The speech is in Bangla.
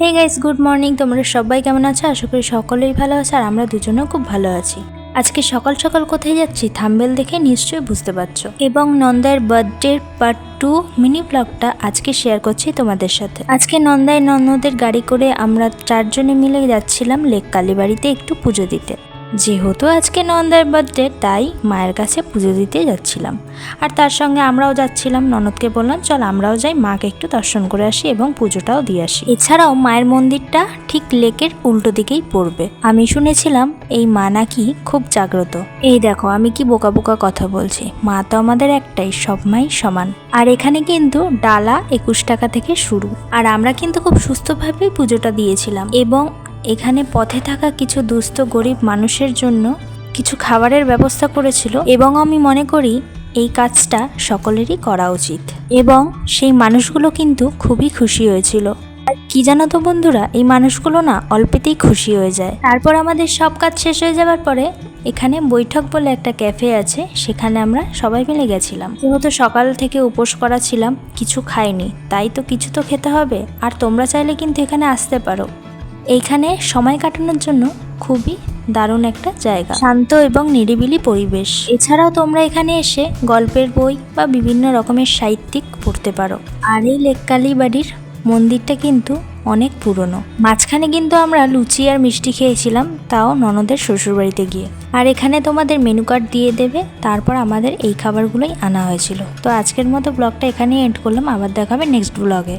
হে গাইস গুড মর্নিং তোমরা সবাই কেমন আছো? আশা করি সকলেই ভালো আছে আর আমরা দুজনেও খুব ভালো আছি। আজকে সকাল সকাল কোথায় যাচ্ছি থাম্বেল দেখে নিশ্চয়ই বুঝতে পারছ। এবং নন্দায়ের বার্থডে পার্ট টু মিনি ব্লগটা আজকে শেয়ার করছি তোমাদের সাথে। আজকে নন্দায় নন্দদের গাড়ি করে আমরা চারজনে মিলে যাচ্ছিলাম লেক কালীবাড়িতে একটু পুজো দিতে। যেহেতু আজকে নন্দার বার্থডে তাই মায়ের কাছে পুজো দিতে যাচ্ছিলাম। আর তার সঙ্গে আমরাও যাচ্ছিলাম। ননদকে বললাম, চল, আমরাও যাই, মাকে একটু দর্শন করে আসি এবং পুজোটাও দিয়ে আসি। এছাড়াও মায়ের মন্দিরটা ঠিক লেকের উল্টো দিকেই পড়বে। আমি শুনেছিলাম, এই মা নাকি খুব জাগ্রত। এই দেখো, আমি কি বোকা বোকা কথা বলছি। মা তো আমাদের একটাই, সব মাই সমান। আর এখানে কিন্তু ডালা একুশ টাকা থেকে শুরু। আর আমরা কিন্তু খুব সুস্থভাবেই পুজোটা দিয়েছিলাম। এবং এখানে পথে থাকা কিছু দুস্থ গরিব মানুষের জন্য কিছু খাবারের ব্যবস্থা করেছিল এবং আমি মনে করি এই কাজটা সকলেরই করা উচিত। এবং সেই মানুষগুলো কিন্তু খুবই খুশি হয়েছিল। আর কি জানো তো বন্ধুরা, এই মানুষগুলো না অল্পেতেই খুশি হয়ে যায়। তারপর আমাদের সব কাজ শেষ হয়ে যাওয়ার পরে এখানে বৈঠক বলে একটা ক্যাফে আছে, সেখানে আমরা সবাই মিলে গেছিলাম। যেহেতু সকাল থেকে উপোস করা ছিলাম, কিছু খাইনি, তাই তো কিছু তো খেতে হবে। আর তোমরা চাইলে কিন্তু এখানে আসতে পারো। এইখানে সময় কাটানোর জন্য খুবই দারুণ একটা জায়গা। শান্ত এবং নিরিবিলি পরিবেশ। এছাড়াও তোমরা এখানে এসে গল্পের বই বা বিভিন্ন রকমের সাহিত্যিক পড়তে পারো। আর এই লেককালী বাড়ির মন্দিরটা কিন্তু অনেক পুরনো। মাঝখানে কিন্তু আমরা লুচি আর মিষ্টি খেয়েছিলাম, তাও ননদের শ্বশুরবাড়িতে গিয়ে। আর এখানে তোমাদের মেনু কার্ড দিয়ে দেবে, তারপর আমাদের এই খাবারগুলোই আনা হয়েছিল। তো আজকের মতো ব্লগটা এখানেই এন্ড করলাম, আবার দেখাবে নেক্সট ব্লগে